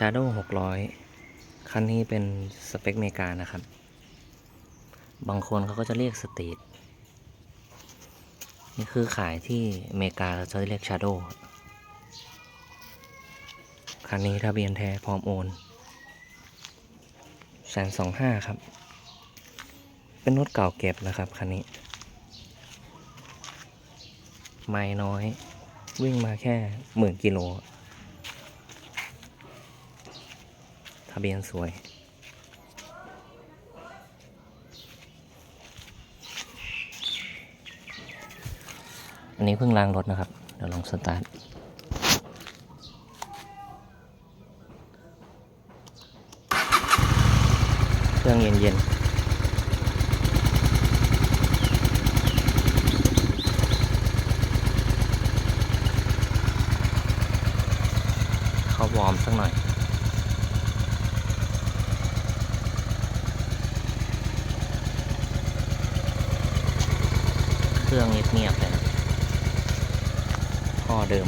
Shadow 600 คันนี้เป็นสเปคเมกานะครับ บางคนเขาก็จะเรียกสตรีทนี่คือขายที่อเมริกาเราจะเรียก Shadow คันนี้ทะเบียนแท้พร้อมโอนแสนสองห้าครับ เป็นรถเก่าเก็บนะครับคันนี้ ไม่น้อย วิ่งมาแค่หมื่นกิโล ทะเบียนสวยอันนี้เพิ่งล้างรถนะครับ เดี๋ยวลองสตาร์ท เครื่องเย็นๆเขาวอร์มสักหน่อย เครื่องเงียบๆเลยนะพ่อเดิม